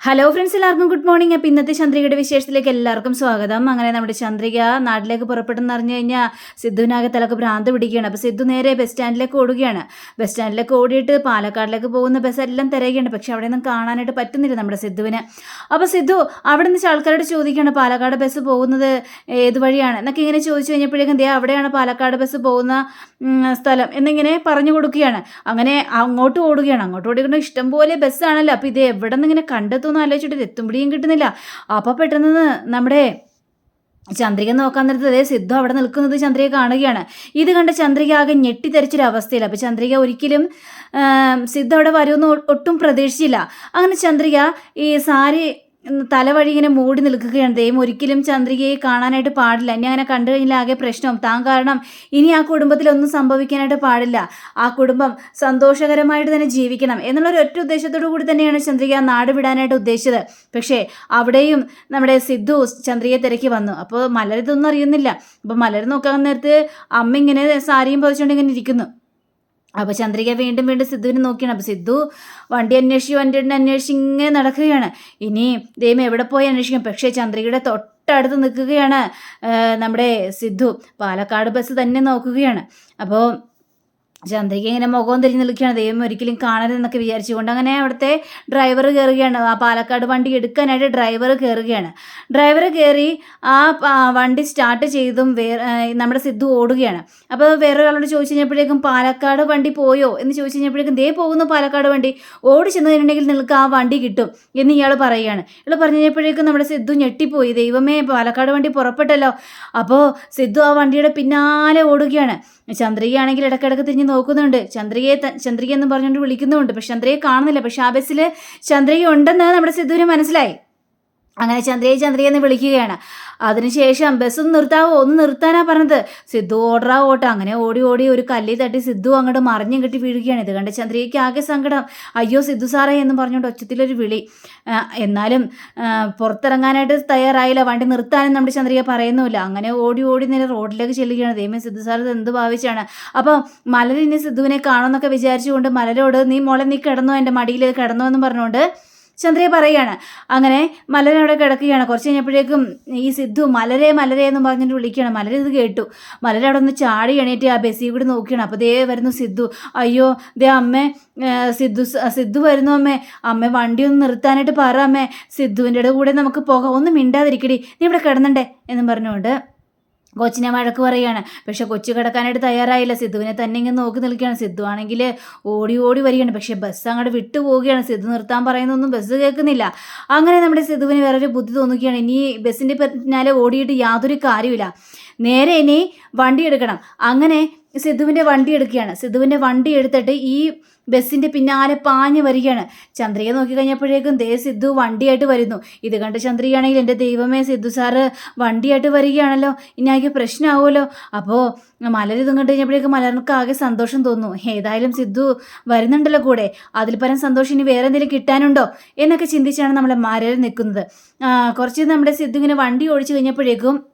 Hello friends എല്ലാവർക്കും good morning അപ്പോൾ ഇന്നത്തെ ചന്ദ്രികയുടെ വിശേഷത്തിലേക്ക് എല്ലാവർക്കും സ്വാഗതം. അങ്ങനെ നമ്മുടെ ചന്ദ്രിക നാട്ടിലേക്ക് പുറപ്പെട്ടെന്ന് അറിഞ്ഞു കഴിഞ്ഞാൽ സിദ്ധുവിനാകെ തലക്ക് ഭ്രാന്ത് പിടിക്കുകയാണ്. അപ്പോൾ സിദ്ധു നേരെ ബസ് സ്റ്റാൻഡിലേക്ക് ഓടുകയാണ്. ബസ് സ്റ്റാൻഡിലേക്ക് ഓടിയിട്ട് പാലക്കാടിലേക്ക് പോകുന്ന ബസ് എല്ലാം തിരയുകയാണ്. പക്ഷെ അവിടെ ഒന്നും കാണാനായിട്ട് പറ്റുന്നില്ല നമ്മുടെ സിദ്ധുവിന്. അപ്പോൾ സിദ്ധു അവിടെ നിന്ന് ആൾക്കാരോട് ചോദിക്കുകയാണ് പാലക്കാട് ബസ് പോകുന്നത് ഏത് വഴിയാണ്? എന്നൊക്കെ ഇങ്ങനെ ചോദിച്ചു കഴിഞ്ഞപ്പോഴേക്കും ദേ അവിടെയാണ് പാലക്കാട് ബസ് പോകുന്ന സ്ഥലം എന്നിങ്ങനെ പറഞ്ഞു കൊടുക്കുകയാണ്. അങ്ങനെ അങ്ങോട്ട് ഓടുകയാണ്. അങ്ങോട്ട് ഓടിക്കുന്ന ഇഷ്ടംപോലെ ബസ്സാണല്ലോ അപ്പോൾ ഇത് എവിടെ നിന്ന് ഇങ്ങനെ കണ്ടെത്തുമെന്ന് ആലോചിച്ചിട്ട് ഇത് എത്തുമ്പോഴേയും കിട്ടുന്നില്ല. അപ്പോൾ പെട്ടെന്ന് നമ്മുടെ ചന്ദ്രിക നോക്കാൻ നേരത്ത് അതേ സിദ്ധു അവിടെ നിൽക്കുന്നത് ചന്ദ്രിക കാണുകയാണ്. ഇത് കണ്ട് ചന്ദ്രിക ആകെ ഞെട്ടിത്തെറിച്ചൊരു അവസ്ഥയിൽ അപ്പോൾ ചന്ദ്രിക ഒരിക്കലും സിദ്ധ അവിടെ വരുമെന്ന് ഒട്ടും പ്രതീക്ഷിച്ചില്ല. അങ്ങനെ ചന്ദ്രിക ഈ സാരി തലവഴി ഇങ്ങനെ മൂടി നിൽക്കുകയാണ്. ദൈവം ഒരിക്കലും ചന്ദ്രികയെ കാണാനായിട്ട് പാടില്ല. ഇനി അങ്ങനെ കണ്ടു കഴിഞ്ഞാൽ ആകെ പ്രശ്നം. താൻ കാരണം ഇനി ആ കുടുംബത്തിൽ ഒന്നും സംഭവിക്കാനായിട്ട് പാടില്ല. ആ കുടുംബം സന്തോഷകരമായിട്ട് തന്നെ ജീവിക്കണം എന്നുള്ള ഒരു ഒറ്റ ഉദ്ദേശത്തോടു കൂടി തന്നെയാണ് ചന്ദ്രിക നാട് വിടാനായിട്ട് ഉദ്ദേശിച്ചത്. പക്ഷേ അവിടെയും നമ്മുടെ സിദ്ധു ചന്ദ്രികയെ തിരക്കി വന്നു. അപ്പോൾ മലരിതൊന്നും അറിയുന്നില്ല. അപ്പോൾ മലർ നോക്കാൻ നേരത്ത് അമ്മ ഇങ്ങനെ സാരിയും പതിച്ചുകൊണ്ട് ഇങ്ങനെ ഇരിക്കുന്നു. അപ്പോൾ ചന്ദ്രിക വീണ്ടും വീണ്ടും സിദ്ധുവിനെ നോക്കിയാണ്. അപ്പോൾ സിദ്ധു വണ്ടി അന്വേഷിച്ച് വണ്ടി അന്വേഷിച്ച് ഇങ്ങനെ നടക്കുകയാണ്. ഇനി ദൈവം എവിടെ പോയി അന്വേഷിക്കും? പക്ഷേ ചന്ദ്രികയുടെ തൊട്ടടുത്ത് നിൽക്കുകയാണ് നമ്മുടെ സിദ്ധു. പാലക്കാട് ബസ് തന്നെ നോക്കുകയാണ്. അപ്പോൾ ചന്ദ്രിക ഇങ്ങനെ മുഖവും തിരിഞ്ഞ് നിൽക്കുകയാണ്. ദൈവം ഒരിക്കലും കാണരുതെന്നൊക്കെ വിചാരിച്ചുകൊണ്ട് അങ്ങനെ അവിടുത്തെ ഡ്രൈവർ കയറുകയാണ്. ആ പാലക്കാട് വണ്ടി എടുക്കാനായിട്ട് ഡ്രൈവർ കയറുകയാണ്. ഡ്രൈവർ കയറി ആ വണ്ടി സ്റ്റാർട്ട് ചെയ്തും വേറെ നമ്മുടെ സിദ്ധു ഓടുകയാണ്. അപ്പോൾ വേറെ ഒരാളോട് ചോദിച്ചു കഴിഞ്ഞപ്പോഴേക്കും പാലക്കാട് വണ്ടി പോയോ? എന്ന് ചോദിച്ചു കഴിഞ്ഞപ്പോഴേക്കും ദേ പോകുന്നു പാലക്കാട് വണ്ടി. ഓടി ചെന്ന് കഴിഞ്ഞിട്ടുണ്ടെങ്കിൽ നിങ്ങൾക്ക് ആ വണ്ടി കിട്ടും. എന്ന് ഇയാൾ പറയുകയാണ്. ഇയാൾ പറഞ്ഞു കഴിഞ്ഞപ്പോഴേക്കും നമ്മുടെ സിദ്ധു ഞെട്ടിപ്പോയി. ദൈവമേ പാലക്കാട് വണ്ടി പുറപ്പെട്ടല്ലോ. അപ്പോൾ സിദ്ധു ആ വണ്ടിയുടെ പിന്നാലെ ഓടുകയാണ്. ചന്ദ്രികയാണെങ്കിൽ ഇടയ്ക്കിടയ്ക്ക് തിരിഞ്ഞ് നോക്കുന്നുണ്ട്. ചന്ദ്രികയെ ചന്ദ്രിക എന്ന് പറഞ്ഞുകൊണ്ട് വിളിക്കുന്നുമുണ്ട്. പക്ഷെ ചന്ദ്രയെ കാണുന്നില്ല. പക്ഷെ ആ ബസ്സിൽ ചന്ദ്രിക ഉണ്ടെന്ന് നമ്മുടെ സിദ്ധുവിന് മനസ്സിലായി. അങ്ങനെ ചന്ദ്രയെ ചന്ദ്രയെ എന്ന് വിളിക്കുകയാണ്. അതിനുശേഷം ബസ് ഒന്ന് നിർത്താവോ? ഒന്ന് നിർത്താനാ പറഞ്ഞത്. സിദ്ധു ഓടറാ ഓട്ടം. അങ്ങനെ ഓടി ഓടി ഒരു കല്ലി തട്ടി സിദ്ധു അങ്ങോട്ട് മറിഞ്ഞും കെട്ടി വീഴുകയാണ്. ഇത് കണ്ട് ചന്ദ്രയ്ക്ക് ആകെ സങ്കടം. അയ്യോ സിദ്ധു സാറേ എന്ന് പറഞ്ഞുകൊണ്ട് ഒച്ചത്തിലൊരു വിളി. എന്നാലും പുറത്തിറങ്ങാനായിട്ട് തയ്യാറായില്ല. വണ്ടി നിർത്താനും നമ്മുടെ ചന്ദ്രിക പറയുന്നുമില്ല. അങ്ങനെ ഓടി ഓടി നേരെ റോഡിലേക്ക് ചെല്ലുകയാണ്. ദൈവം സിദ്ധു സാർ ഇത് എന്ത് ഭാവിച്ചാണ്. അപ്പോൾ മലർ ഇനി സിദ്ധുവിനെ കാണുമെന്നൊക്കെ വിചാരിച്ചുകൊണ്ട് മലരോട് നീ മോളെ നീ കിടന്നോ എന്റെ മടിയിൽ കിടന്നോ എന്ന് പറഞ്ഞുകൊണ്ട് ചന്ദ്രയെ പറയുകയാണ് അങ്ങനെ മലര അവിടെ കിടക്കുകയാണ്. കുറച്ച് കഴിഞ്ഞപ്പോഴേക്കും ഈ സിദ്ധു മലരെ മലരെ എന്ന് പറഞ്ഞിട്ട് വിളിക്കുകയാണ്. മലര ഇത് കേട്ടു. മലര അവിടെ ഒന്ന് ചാടി എണീറ്റ് ആ ബസ്സിൽ കൂടി നോക്കിയാണ്. അപ്പോൾ ദേ വരുന്നു സിദ്ധു. അയ്യോ ദേ അമ്മേ സിദ്ധു സിദ്ധു വരുന്നു അമ്മേ. അമ്മ വണ്ടി ഒന്ന് നിർത്താനായിട്ട് പറ അമ്മേ. സിദ്ധുവിന്റെ കൂടെ നമുക്ക് പോകാം. ഒന്ന് മിണ്ടാതിരിക്കടി. നീ ഇവിടെ കിടന്നണ്ടേ? എന്ന് പറഞ്ഞുകൊണ്ട് കൊച്ചിനെ വഴക്ക് പറയുകയാണ് പക്ഷെ കൊച്ചു കിടക്കാനായിട്ട് തയ്യാറായില്ല. സിദ്ധുവിനെ തന്നെ ഇങ്ങനെ നോക്കി നിൽക്കുകയാണ്. സിദ്ധു ആണെങ്കിൽ ഓടി ഓടി വരികയാണ്. പക്ഷെ ബസ് അങ്ങോട്ട് വിട്ടു പോവുകയാണ്. സിദ്ധു നിർത്താൻ പറയുന്നൊന്നും ബസ് കേൾക്കുന്നില്ല. അങ്ങനെ നമ്മുടെ സിദ്ധുവിന് വേറൊരു ബുദ്ധി തോന്നുകയാണ്. ഇനി ബസ്സിന്റെ പിന്നാലെ ഓടിയിട്ട് യാതൊരു കാര്യമില്ല നേരെ ഇനി വണ്ടി എടുക്കണം. അങ്ങനെ സിദ്ധുവിന്റെ വണ്ടി എടുക്കുകയാണ്. സിദ്ധുവിന്റെ വണ്ടി എടുത്തിട്ട് ഈ ബസ്സിന്റെ പിന്നാലെ പാഞ്ഞു വരികയാണ്. ചന്ദ്രിക കഴിഞ്ഞപ്പോഴേക്കും ദേ സിദ്ധു വണ്ടിയായിട്ട് വരുന്നു. ഇത് കണ്ട് ചന്ദ്രികയാണെങ്കിൽ എന്റെ ദൈവമേ സിദ്ധു സാറ് വണ്ടിയായിട്ട് വരികയാണല്ലോ. ഇനി ആകെ പ്രശ്നമാവുമല്ലോ അപ്പോൾ മലർ ഇതും കണ്ടു കഴിഞ്ഞപ്പോഴേക്കും മലർക്ക് ആകെ സന്തോഷം തോന്നുന്നു. ഏതായാലും സിദ്ധു വരുന്നുണ്ടല്ലോ കൂടെ. അതിൽ പരം സന്തോഷം ഇനി വേറെ എന്തെങ്കിലും കിട്ടാനുണ്ടോ എന്നൊക്കെ ചിന്തിച്ചാണ് നമ്മളെ മലർ നിൽക്കുന്നത്. കുറച്ച് നമ്മുടെ സിദ്ധു ഇങ്ങനെ വണ്ടി ഓടിച്ചു കഴിഞ്ഞപ്പോഴേക്കും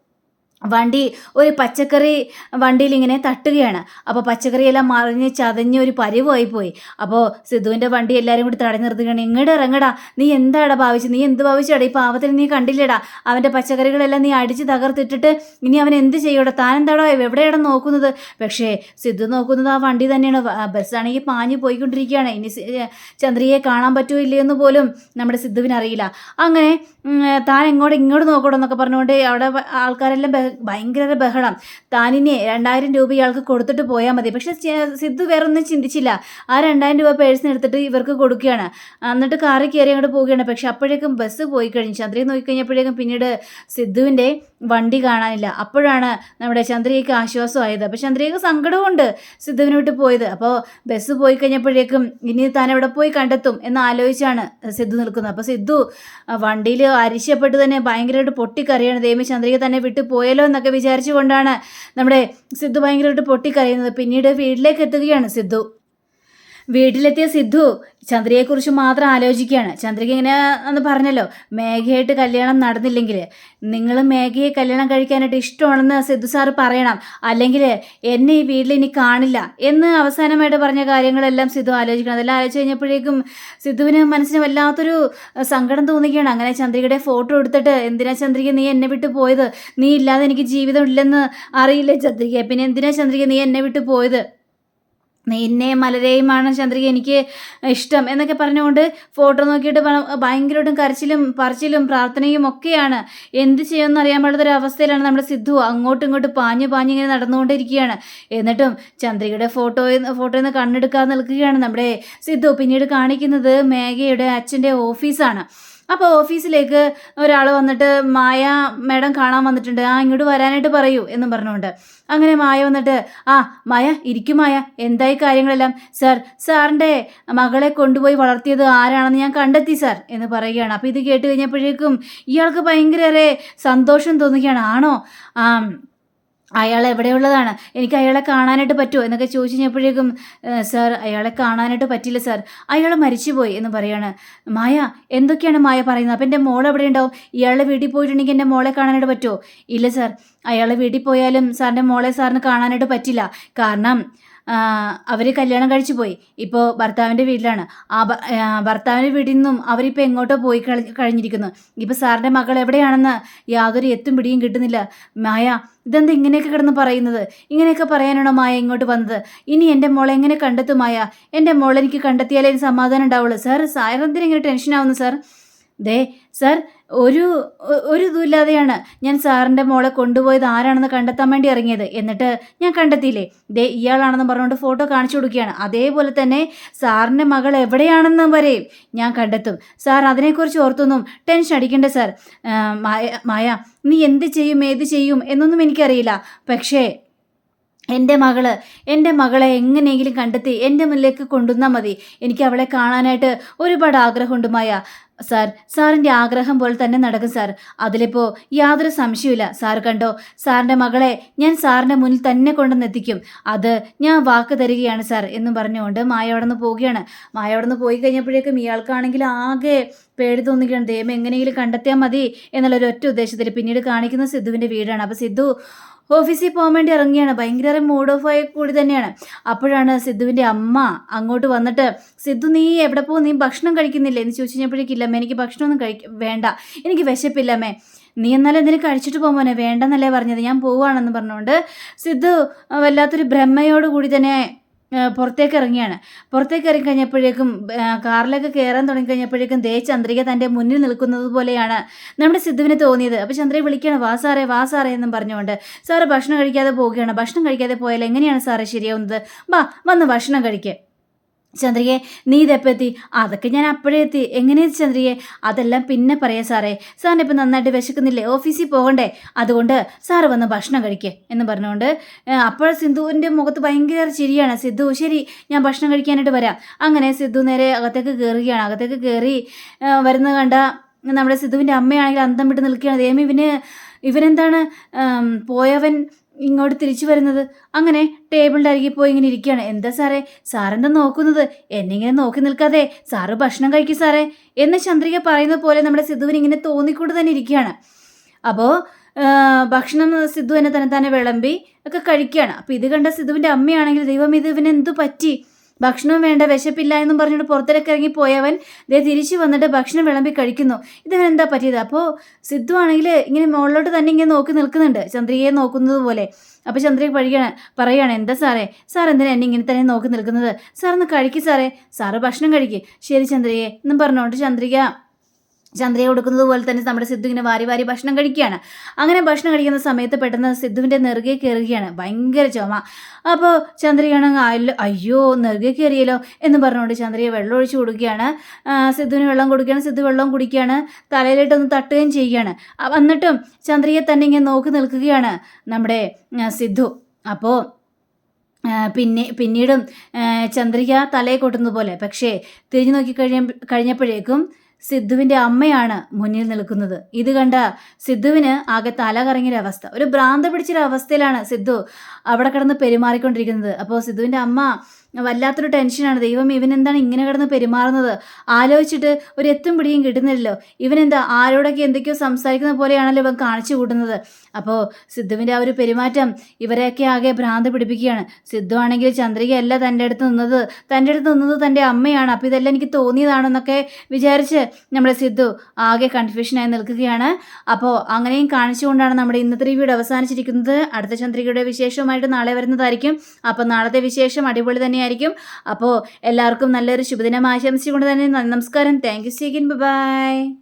വണ്ടി ഒരു പച്ചക്കറി വണ്ടിയിൽ ഇങ്ങനെ തട്ടുകയാണ്. അപ്പോൾ പച്ചക്കറിയെല്ലാം മറിഞ്ഞ് ചതഞ്ഞ് ഒരു പരിവായി പോയി. അപ്പോൾ സിദ്ധുവിന്റെ വണ്ടി എല്ലാവരും കൂടി തടഞ്ഞു നിർത്തുകയാണ്. ഇങ്ങോട്ട് ഇറങ്ങടാ. നീ എന്താടാ ഭാവിച്ച്? നീ എന്ത് ഭാവിച്ചാടാ? ഈ പാവത്തിൽ നീ കണ്ടില്ലടാ? അവന്റെ പച്ചക്കറികളെല്ലാം നീ അടിച്ച് തകർത്തിട്ടിട്ട് ഇനി അവൻ എന്ത് ചെയ്യൂടാ? താൻ എന്താടോ എവിടെയാണ് നോക്കുന്നത്? പക്ഷേ സിദ്ധു നോക്കുന്നത് ആ വണ്ടി തന്നെയാണ്. ബസ്സാണെങ്കിൽ പാഞ്ഞു പോയിക്കൊണ്ടിരിക്കുകയാണ്. ഇനി ചന്ദ്രിയെ കാണാൻ പറ്റുമോ ഇല്ലയെന്ന് പോലും നമ്മുടെ സിദ്ധുവിനറിയില്ല അങ്ങനെ താൻ എങ്ങോട്ട് ഇങ്ങോട്ട് നോക്കണോ എന്നൊക്കെ പറഞ്ഞുകൊണ്ട് അവിടെ ആൾക്കാരെല്ലാം ഭയങ്കര ബഹളം. താനിനെ രണ്ടായിരം രൂപ ഇയാൾക്ക് കൊടുത്തിട്ട് പോയാൽ മതി. പക്ഷെ സിദ്ധു വേറെ ഒന്നും ചിന്തിച്ചില്ല. ആ രണ്ടായിരം രൂപ പേഴ്സിന് എടുത്തിട്ട് ഇവർക്ക് കൊടുക്കുകയാണ്. എന്നിട്ട് കാറിൽ കയറി അങ്ങോട്ട് പോവുകയാണ്. പക്ഷെ അപ്പോഴേക്കും ബസ് പോയി കഴിഞ്ഞു. ചന്ദ്രയെ നോക്കിക്കഴിഞ്ഞപ്പോഴേക്കും പിന്നീട് സിദ്ധുവിന്റെ വണ്ടി കാണാനില്ല. അപ്പോഴാണ് നമ്മുടെ ചന്ദ്രയ്ക്ക് ആശ്വാസമായത്. അപ്പോൾ ചന്ദ്രയ്ക്ക് സങ്കടമുണ്ട് സിദ്ധുവിനെ വിട്ട് പോയത്. അപ്പോൾ ബസ് പോയി കഴിഞ്ഞപ്പോഴേക്കും ഇനി താൻ എവിടെ പോയി കണ്ടെത്തും എന്ന് ആലോചിച്ചാണ് സിദ്ധു നിൽക്കുന്നത്. അപ്പോൾ സിദ്ധു വണ്ടിയിൽ അരിശപ്പെട്ട് തന്നെ ഭയങ്കരമായിട്ട് പൊട്ടിക്കറിയാണ് ദൈവം ചന്ദ്രയ്ക്ക് തന്നെ വിട്ട് പോയല്ലോ എന്നൊക്കെ വിചാരിച്ചുകൊണ്ടാണ് നമ്മുടെ സിദ്ധു ഭയങ്കരമായിട്ട് പൊട്ടിക്കരയുന്നത്. പിന്നീട് വീട്ടിലേക്ക് എത്തുകയാണ് സിദ്ധു. വീട്ടിലെത്തിയ സിദ്ധു ചന്ദ്രയെക്കുറിച്ച് മാത്രം ആലോചിക്കുകയാണ്. ചന്ദ്രിക ഇങ്ങനെ അന്ന് പറഞ്ഞല്ലോ മേഘയായിട്ട് കല്യാണം നടന്നില്ലെങ്കിൽ നിങ്ങൾ മേഘയെ കല്യാണം കഴിക്കാനായിട്ട് ഇഷ്ടമാണെന്ന് സിദ്ധു സാറ് പറയണം. അല്ലെങ്കിൽ എന്നെ ഈ വീട്ടിൽ ഇനി കാണില്ല എന്ന് അവസാനമായിട്ട് പറഞ്ഞ കാര്യങ്ങളെല്ലാം സിദ്ധു ആലോചിക്കണം. അതെല്ലാം ആലോചിച്ച് കഴിഞ്ഞപ്പോഴേക്കും സിദ്ധുവിന് മനസ്സിന് വല്ലാത്തൊരു സങ്കടം തോന്നുകയാണ് അങ്ങനെ ചന്ദ്രികയുടെ ഫോട്ടോ എടുത്തിട്ട് എന്തിനാ ചന്ദ്രിക നീ എന്നെ വിട്ട് പോയത്? നീ ഇല്ലാതെ എനിക്ക് ജീവിതം ഇല്ലെന്ന് അറിയില്ലേ ചന്ദ്രിക പിന്നെ എന്തിനാ ചന്ദ്രിക നീ എന്നെ വിട്ട് പോയത്? നിന്നെയും മലരെയുമാണ് ചന്ദ്രിക എനിക്ക് ഇഷ്ടം എന്നൊക്കെ പറഞ്ഞുകൊണ്ട് ഫോട്ടോ നോക്കിയിട്ട് ഭയങ്കരമായിട്ടും കരച്ചിലും പറച്ചിലും പ്രാർത്ഥനയും ഒക്കെയാണ്. എന്ത് ചെയ്യുമെന്ന് അറിയാൻ പാടാത്തൊരു അവസ്ഥയിലാണ് നമ്മുടെ സിദ്ധു അങ്ങോട്ടും ഇങ്ങോട്ടും പാഞ്ഞു പാഞ്ഞു ഇങ്ങനെ നടന്നുകൊണ്ടിരിക്കുകയാണ്. എന്നിട്ടും ചന്ദ്രികയുടെ ഫോട്ടോ ഫോട്ടോയിൽ നിന്ന് കണ്ണെടുക്കാതെ നിൽക്കുകയാണ് നമ്മുടെ സിദ്ധു. പിന്നീട് കാണിക്കുന്നത് മേഘയുടെ അച്ഛന്റെ ഓഫീസാണ്. അപ്പോൾ ഓഫീസിലേക്ക് ഒരാൾ വന്നിട്ട് മായ മാഡം കാണാൻ വന്നിട്ടുണ്ട്. ആ ഇങ്ങോട്ട് വരാനായിട്ട് പറയൂ എന്നും പറഞ്ഞുകൊണ്ട്. അങ്ങനെ മായ വന്നിട്ട് ആ മായ ഇരിക്കും മായ. എന്തായി കാര്യങ്ങളെല്ലാം? സാർ സാറിന്റെ മകളെ കൊണ്ടുപോയി വളർത്തിയത് ആരാണെന്ന് ഞാൻ കണ്ടെത്തി സാർ എന്ന് പറയുകയാണ്. അപ്പോൾ ഇത് കേട്ട് കഴിഞ്ഞപ്പോഴേക്കും ഇയാൾക്ക് ഭയങ്കര സന്തോഷം തോന്നുകയാണ്. ആണോ? ആ അയാൾ എവിടെയുള്ളതാണ്? എനിക്ക് അയാളെ കാണാനായിട്ട് പറ്റുമോ? എന്നൊക്കെ ചോദിച്ചു കഴിഞ്ഞപ്പോഴേക്കും സാർ അയാളെ കാണാനായിട്ട് പറ്റില്ല സാർ. അയാൾ മരിച്ചുപോയി എന്ന് പറയാണ്. മായ എന്തൊക്കെയാണ് മായ പറയുന്നത്? അപ്പം എന്റെ മോൾ എവിടെ ഉണ്ടാവും ഇയാളുടെ വീട്ടിൽ പോയിട്ടുണ്ടെങ്കിൽ എന്റെ മോളെ കാണാനായിട്ട് പറ്റുമോ? ഇല്ല സാർ. അയാളെ വീട്ടിൽ പോയാലും സാറിന്റെ മോളെ സാറിന് കാണാനായിട്ട് പറ്റില്ല. കാരണം അവർ കല്യാണം കഴിച്ചു പോയി. ഇപ്പോൾ ഭർത്താവിന്റെ വീട്ടിലാണ്. ആ ഭർത്താവിന്റെ വീട്ടിൽ നിന്നും അവരിപ്പോൾ എങ്ങോട്ടോ പോയി കഴിഞ്ഞിരിക്കുന്നു. ഇപ്പോൾ സാറിന്റെ മകൾ എവിടെയാണെന്ന് യാതൊരു എത്തും പിടിയും കിട്ടുന്നില്ല. മായ ഇതെന്താ ഇങ്ങനെയൊക്കെ കിടന്ന് പറയുന്നത്? ഇങ്ങനെയൊക്കെ പറയാനാണോ മായ ഇങ്ങോട്ട് വന്നത്? ഇനി എന്റെ മോളെ എങ്ങനെ കണ്ടെത്തും മായ? എന്റെ മോളെ എനിക്ക് കണ്ടെത്തിയാലേ സമാധാനം ഉണ്ടാവുള്ളൂ. സാർ സാർ എന്തിനെങ്ങനെ ടെൻഷൻ ആവുന്നു സാർ. ദേ സാർ ഒരു ഒരു ഇതുമില്ലാതെയാണ് ഞാൻ സാറിന്റെ മോളെ കൊണ്ടുപോയത് ആരാണെന്ന് കണ്ടെത്താൻ വേണ്ടി ഇറങ്ങിയത്. എന്നിട്ട് ഞാൻ കണ്ടെത്തിയില്ലേ? ദേ ഇയാളാണെന്ന് പറഞ്ഞുകൊണ്ട് ഫോട്ടോ കാണിച്ചു കൊടുക്കുകയാണ്. അതേപോലെ തന്നെ സാറിന്റെ മകൾ എവിടെയാണെന്ന് വരെയും ഞാൻ കണ്ടെത്തും. സാർ അതിനെക്കുറിച്ച് ഓർത്തൊന്നും ടെൻഷൻ അടിക്കണ്ട സാർ. മായ മായ നീ എന്ത് ചെയ്യും ഏത് ചെയ്യും എന്നൊന്നും എനിക്കറിയില്ല. പക്ഷേ എന്റെ മകൾ എന്റെ മകളെ എങ്ങനെയെങ്കിലും കണ്ടെത്തി എന്റെ മുന്നിലേക്ക് കൊണ്ടുവന്നാൽ മതി. എനിക്ക് അവളെ കാണാനായിട്ട് ഒരുപാട് ആഗ്രഹമുണ്ട് മായ. സാർ സാറിന്റെ ആഗ്രഹം പോലെ തന്നെ നടക്കും സാർ. അതിലിപ്പോൾ യാതൊരു സംശയമില്ല സാർ കണ്ടോ സാറിന്റെ മകളെ ഞാൻ സാറിന്റെ മുന്നിൽ തന്നെ കൊണ്ടുവന്നെത്തിക്കും അത് ഞാൻ വാക്ക് തരികയാണ് സാർ എന്നും പറഞ്ഞുകൊണ്ട് മായ അവിടെ നിന്ന് പോവുകയാണ്. മായ അവിടെ നിന്ന് പോയി കഴിഞ്ഞപ്പോഴേക്കും ഇയാൾക്കാണെങ്കിൽ ആകെ പേടി തോന്നുകയാണ്. ദൈവം എങ്ങനെയെങ്കിലും കണ്ടെത്തിയാൽ മതി. എന്നുള്ളൊരു ഒറ്റ ഉദ്ദേശത്തിൽ പിന്നീട് കാണിക്കുന്ന സിദ്ധുവിന്റെ വീടാണ്. അപ്പോൾ സിദ്ധു ഓഫീസിൽ പോകാൻ വേണ്ടി ഇറങ്ങിയാണ്. ഭയങ്കര മൂഡ് ഓഫ് ആയി കൂടി തന്നെയാണ്. അപ്പോഴാണ് സിദ്ധുവിന്റെ അമ്മ അങ്ങോട്ട് വന്നിട്ട് സിദ്ധു നീ എവിടെ പോകും? നീ ഭക്ഷണം കഴിക്കുന്നില്ലേ? എന്ന് ചോദിച്ചു കഴിഞ്ഞപ്പോഴേക്കില്ലമ്മേ എനിക്ക് ഭക്ഷണമൊന്നും കഴിക്ക വേണ്ട. എനിക്ക് വിശപ്പില്ലമ്മേ നീ എന്നാലും എന്തിനും കഴിച്ചിട്ട് പോകുമ്പോനെ വേണ്ടെന്നല്ലേ പറഞ്ഞത്. ഞാൻ പോവുകയാണെന്ന് പറഞ്ഞുകൊണ്ട് സിദ്ധു വല്ലാത്തൊരു ഭ്രമയോടുകൂടി തന്നെ പുറത്തേക്ക് ഇറങ്ങിയാണ്. പുറത്തേക്ക് ഇറങ്ങി കഴിഞ്ഞപ്പോഴേക്കും കാറിലേക്ക് കയറാൻ തുടങ്ങി കഴിഞ്ഞപ്പോഴേക്കും ദേ ചന്ദ്രിക തന്റെ മുന്നിൽ നിൽക്കുന്നത് പോലെയാണ് നമ്മുടെ സിദ്ധുവിന് തോന്നിയത്. അപ്പോൾ ചന്ദ്രയെ വിളിക്കുകയാണ് വാ സാറേ വാ സാറേ എന്നും പറഞ്ഞുകൊണ്ട്. സാറ് ഭക്ഷണം കഴിക്കാതെ പോവുകയാണ്. ഭക്ഷണം കഴിക്കാതെ പോയാൽ എങ്ങനെയാണ് സാറേ ശരിയാവുന്നത്? വാ വന്ന് ഭക്ഷണം കഴിക്കുക ചന്ദ്രികയെ നീ ഇതെപ്പോൾ എത്തി? അതൊക്കെ ഞാൻ അപ്പോഴേ എത്തി. എങ്ങനെയാണ് ചന്ദ്രികയെ? അതെല്ലാം പിന്നെ പറയാം സാറേ. സാറിന് ഇപ്പം നന്നായിട്ട് വിശക്കുന്നില്ലേ? ഓഫീസിൽ പോകണ്ടേ? അതുകൊണ്ട് സാറ് വന്ന് ഭക്ഷണം കഴിക്കേ. എന്ന് പറഞ്ഞുകൊണ്ട് അപ്പോൾ സിന്ധുവിന്റെ മുഖത്ത് ഭയങ്കര ചിരിയാണ്. സിദ്ധു ശരി ഞാൻ ഭക്ഷണം കഴിക്കാനായിട്ട് വരാം. അങ്ങനെ സിദ്ധു നേരെ അകത്തേക്ക് കയറുകയാണ് അകത്തേക്ക് കയറി വരുന്ന കണ്ട നമ്മുടെ സിദ്ധുവിന്റെ അമ്മയാണെങ്കിൽ അന്തം വിട്ട് നിൽക്കുകയാണ്. ദേമി ഇവന് ഇവനെന്താണ് പോയവൻ ഇങ്ങോട്ട് തിരിച്ചു വരുന്നത്? അങ്ങനെ ടേബിളിന്റെ അരികിൽ പോയി ഇങ്ങനെ ഇരിക്കുകയാണ്. എന്താ സാറേ? സാറെന്താ നോക്കുന്നത്? എന്നിങ്ങനെ നോക്കി നിൽക്കാതെ. സാറ് ഭക്ഷണം കഴിക്കും സാറേ. എന്ന് ചന്ദ്രിക പറയുന്നത് പോലെ നമ്മുടെ സിദ്ധുവിന് ഇങ്ങനെ തോന്നിക്കൊണ്ട് തന്നെ ഇരിക്കുകയാണ്. അപ്പോൾ ഭക്ഷണം സിദ്ധു എന്നെ തന്നെ തന്നെ വിളമ്പി ഒക്കെ കഴിക്കുകയാണ്. അപ്പോൾ ഇത് കണ്ട സിദ്ധുവിന്റെ അമ്മയാണെങ്കിൽ ദൈവം ഇത് ഇവനെന്തു പറ്റി? ഭക്ഷണം വേണ്ട വിശപ്പില്ല എന്നും പറഞ്ഞിട്ട് പുറത്തേക്ക് ഇറങ്ങി പോയവൻ ദേ തിരിച്ചു വന്നിട്ട് ഭക്ഷണം വിളമ്പി കഴിക്കുന്നു. ഇതിന് എന്താ പറ്റിയത്? അപ്പോൾ സിദ്ധു ആണെങ്കിൽ ഇങ്ങനെ മുകളിലോട്ട് തന്നെ ഇങ്ങനെ നോക്കി നിൽക്കുന്നുണ്ട്. ചന്ദ്രികയെ നോക്കുന്നത് പോലെ. അപ്പോൾ ചന്ദ്രിക പഴിയാണ് പറയുകയാണ് എന്താ സാറേ? സാർ എന്തിനാ എന്നെ ഇങ്ങനെ തന്നെ നോക്കി നിൽക്കുന്നത്? സാർ ഒന്ന് കഴിക്കും സാറേ. സാറ് ഭക്ഷണം കഴിക്കും. ശരി ചന്ദ്രികയെ എന്നും പറഞ്ഞുകൊണ്ട് ചന്ദ്രിക ചന്ദ്രയെ കൊടുക്കുന്നത് പോലെ തന്നെ നമ്മുടെ സിദ്ധു ഇങ്ങനെ വാരി വാരി ഭക്ഷണം കഴിക്കുകയാണ്. അങ്ങനെ ഭക്ഷണം കഴിക്കുന്ന സമയത്ത് പെട്ടെന്ന് സിദ്ധുവിന്റെ നെറുകെ കയറുകയാണ്. ഭയങ്കര ചുമ. അപ്പോൾ ചന്ദ്രയാണെങ്കിൽ അയ്യോ നെറുകെ കയറിയല്ലോ എന്ന് പറഞ്ഞുകൊണ്ട് ചന്ദ്രയെ വെള്ളം ഒഴിച്ചു കൊടുക്കുകയാണ്. സിദ്ധുവിന് വെള്ളം കൊടുക്കുകയാണ്. സിദ്ധു വെള്ളം കുടിക്കുകയാണ്. തലയിലിട്ടൊന്ന് തട്ടുകയും ചെയ്യുകയാണ്. എന്നിട്ടും ചന്ദ്രയെ തന്നെ ഇങ്ങനെ നോക്കി നിൽക്കുകയാണ് നമ്മുടെ സിദ്ധു. അപ്പോൾ പിന്നെ പിന്നീടും ചന്ദ്രിക തലയെ കൊട്ടുന്നത് പോലെ. പക്ഷേ തിരിഞ്ഞു നോക്കി കഴിയ കഴിഞ്ഞപ്പോഴേക്കും സിദ്ധുവിന്റെ അമ്മയാണ് മുന്നിൽ നിൽക്കുന്നത്. ഇത് കണ്ട സിദ്ധുവിന് ആകെ തല കറങ്ങിയൊരവസ്ഥ ഒരു ഭ്രാന്ത പിടിച്ചൊരവസ്ഥയിലാണ് സിദ്ധു അവിടെ കിടന്ന് പെരുമാറിക്കൊണ്ടിരിക്കുന്നത്. അപ്പോൾ സിദ്ധുവിന്റെ അമ്മ വല്ലാത്തൊരു ടെൻഷനാണ്. ദൈവം ഇവൻ എന്താണ് ഇങ്ങനെ കിടന്ന് പെരുമാറുന്നത്? ആലോചിച്ചിട്ട് ഒരു എത്തും പിടിയും കിട്ടുന്നില്ലല്ലോ. ഇവനെന്താ ആരോടൊക്കെ എന്തൊക്കെയോ സംസാരിക്കുന്ന പോലെയാണല്ലോ ഇവൻ കാണിച്ചു കൂട്ടുന്നത്. അപ്പോൾ സിദ്ധുവിന്റെ ആ ഒരു പെരുമാറ്റം ഇവരെയൊക്കെ ആകെ ഭ്രാന്ത് പിടിപ്പിക്കുകയാണ്. സിദ്ധു ആണെങ്കിൽ ചന്ദ്രികയല്ല തന്റെ അടുത്ത് നിന്നത്. തന്റെ അടുത്ത് നിന്നത് തന്റെ അമ്മയാണ്. അപ്പോൾ ഇതെല്ലാം എനിക്ക് തോന്നിയതാണെന്നൊക്കെ വിചാരിച്ച് നമ്മുടെ സിദ്ധു ആകെ കൺഫ്യൂഷനായി നിൽക്കുകയാണ്. അപ്പോൾ അങ്ങനെയും കാണിച്ചുകൊണ്ടാണ് നമ്മുടെ ഇന്നത്തെ വീട് അവസാനിച്ചിരിക്കുന്നത്. അടുത്ത ചന്ദ്രികയുടെ വിശേഷവുമായിട്ട് നാളെ വരുന്നതായിരിക്കും. അപ്പോൾ നാളത്തെ വിശേഷം അടിപൊളി തന്നെയായിരിക്കും. അപ്പോൾ എല്ലാവർക്കും നല്ലൊരു ശുഭദിനം ആശംസിച്ചുകൊണ്ട് തന്നെ നമസ്കാരം. Thank you സീഗിൻ by